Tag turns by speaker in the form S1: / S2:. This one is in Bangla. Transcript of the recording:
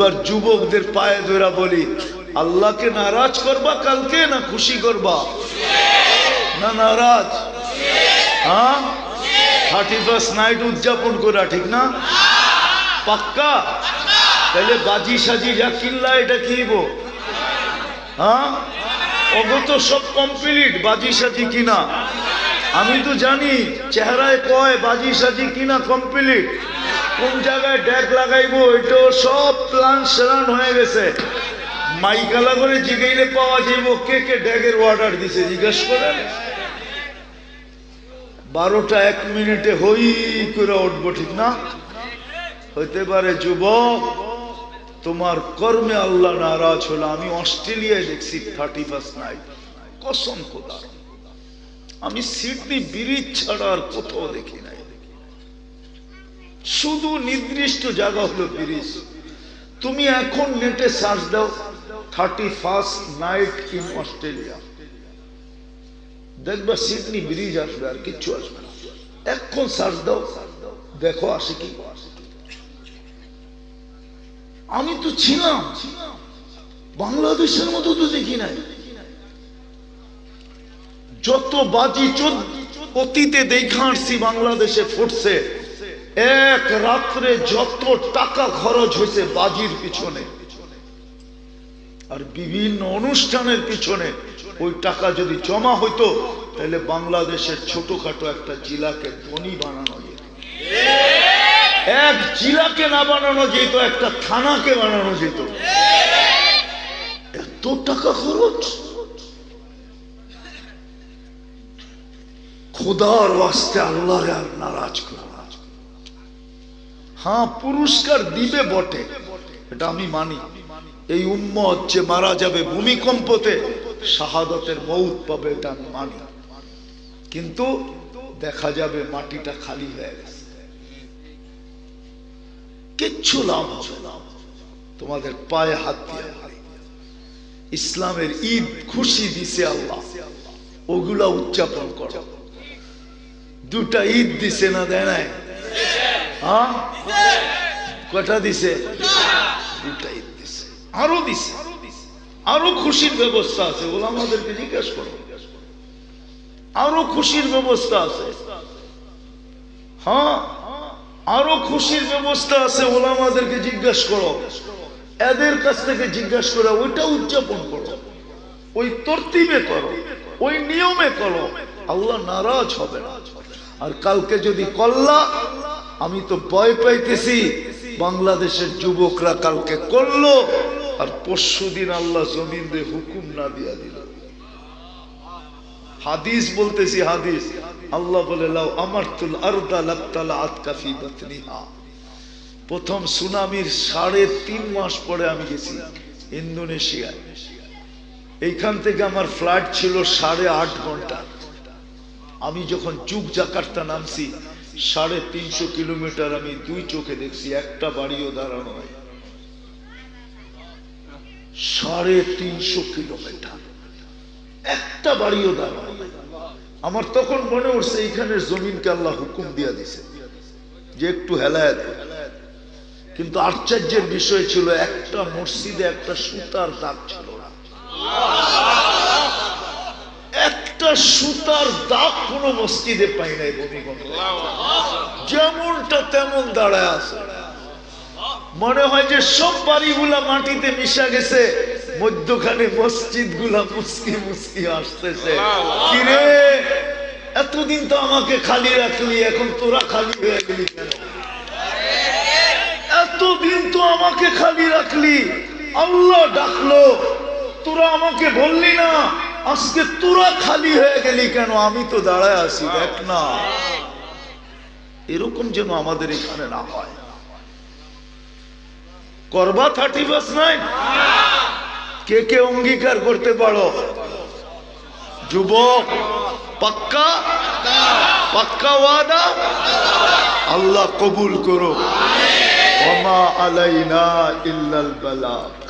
S1: এবার যুবকদের পায়ে ধরা বলি, আল্লাহকে নারাজ করবা, কালকে না খুশি করবা? না নারাজ? হ্যাঁ? থার্টি ফার্স্ট নাইট উদযাপন করা, ঠিক না? পাক্কা? তাহলে বাজি সাজি যা কিনলা এটা কিনব হ্যাঁ? অগত সব কমপ্লিট বাজি সাজি কিনা? আমি তো জানি, চেহারায় কয় বাজি সাজি কিনা কমপ্লিট কোন জায়গায় ড্যাগ লাগাইবো এটাও সব প্ল্যান সেরান হয়ে গেছে। মাইকালা করে জিগাইলে পাওয়া যাইব, কে কে ড্যাগের অর্ডার দিছে, জিজ্ঞেস করেন? বারোটা এক মিনিটে হই করে উঠবো, ঠিক না? হইতে পারে যুবক, তোমার কর্মে আল্লাহ নারাজ হলো, আমি অস্ট্রেলিয়ায় দেখছি থার্টি ফার্স্ট নাইট কসম খোদা। আমি সিডনি ব্রিজ ছাড়া আর কোথাও দেখি নাই শুধু নির্দিষ্ট জায়গা হলো ব্রিজ। তুমি এখন নেটে সার্চ দাও, thirty first night in Australia. দেখবা সিডনি ব্রিজ আসবে আর কিচ্ছু আসবে না। এখন সার্চ দাও, দেখো আসে কি। আমি তো ছিলাম, বাংলাদেশের মতো তো দেখি নাই। যত বাজি চোদ- অতীতে দেখা আসছি বাংলাদেশে ফুটছে। এক রাত্রে যত টাকা খরচ হয়েছে বাজির পিছনে, আর বিভিন্ন অনুষ্ঠানের পিছনে ওই টাকা যদি জমা হইতো, তাহলে বাংলাদেশের ছোটখাটো একটা জেলাকে ধনী বানানো যেত। এক জেলাকে না বানানো যেত, একটা থানাকে বানানো যেত। এত টাকা খরচ। খোদার ওয়াস্তে আল্লাহ আর নারাজ করো। হ্যাঁ পুরস্কার দিবে বটে। এটা আমি মানি। এই উম্মত যে মারা যাবে ভূমিকম্পতে, শাহাদতের মৌত পাবে, এটা আমি মানি। কিন্তু দেখা যাবে মাটিটা খালি হয়ে গেছে। কিচ্ছু লাভ হবে না। তোমাদের পায়ে হাত দিয়ে ইসলামের ঈদ খুশি দিছে আল্লাহ। ওগুলা উদযাপন করো। দুটা ঈদ দিছে না দেয় হ্যাঁ? কটা দিছে? আরও দিছে। আরও খুশির ব্যবস্থা আছে ওগুলো আমাদেরকে জিজ্ঞেস করো। আরও খুশির ব্যবস্থা আছে। হ্যাঁ? আরও খুশির ব্যবস্থা আছে ওলামাদেরকে জিজ্ঞেস করো। এদের কাছ থেকে জিজ্ঞেস করো ওইটা উদযাপন করো। ওই তরতিবে করো। ওই নিয়মে করো। আল্লাহ নারাজ হবে। না আর কালকে যদি কল্লা আমি তো ভয় পাইতেছি বাংলাদেশের যুবকরা কালকে করল আর পরশু দিন আল্লাহ জমিন হুকুম না দিয়া দিল। হাদিস বলতেছি হাদিস। আল্লাহ বলে লাও আমার তুল আতকাফি প্রথম সুনামির সাড়ে তিন মাস পরে আমি গেছি ইন্দোনেশিয়ায়। এইখান থেকে আমার ফ্লাইট ছিল সাড়ে আট ঘণ্টা। আমি যখন চুক জাকার্তা নামছি সাড়ে তিনশো কিলোমিটার আমি দুই চোখে দেখছি, একটা বাড়িও দাঁড়ানো হয় সাড়ে তিনশো কিলোমিটার। একটা বাড়িও দাঁড়ানো। আমার তখন মনে উঠছে এইখানের জমিনকে আল্লাহ হুকুম দিয়া দিছে, যে একটু হেলায় কিন্তু আশ্চর্যের বিষয় ছিল, একটা মসজিদে একটা সুতার দাগ ছিল না। একটা সুতার দাগ কোন মসজিদে পাই নাই যেমনটা তেমন দাঁড়ায় আছে। মনে হয় যে সব বাড়িগুলা মাটিতে মিশা গেছে, মধ্যখানে মসজিদগুলা মুসকি মুসকি আসতেছে। কিরে, এতদিন তো আমাকে খালি রাখলি, এখন তোরা খালি হয়ে গেলি কেন? এতদিন তো আমাকে খালি রাখলি, আল্লাহ ডাকলো, তোরা আমাকে বললি না আজকে তোরা খালি হয়ে গেলি কেন? আমি তো দাঁড়ায় আছি, দেখ না। এরকম যেন আমাদের এখানে না হয়। করবা থার্টি ফার্স্ট নাইট কে কে অঙ্গীকার করতে পারো? যুবক, পাক্কা? পাক্কা ওয়াদা? আল্লাহ কবুল করো। আলাইনা ইল্লাল বালাগ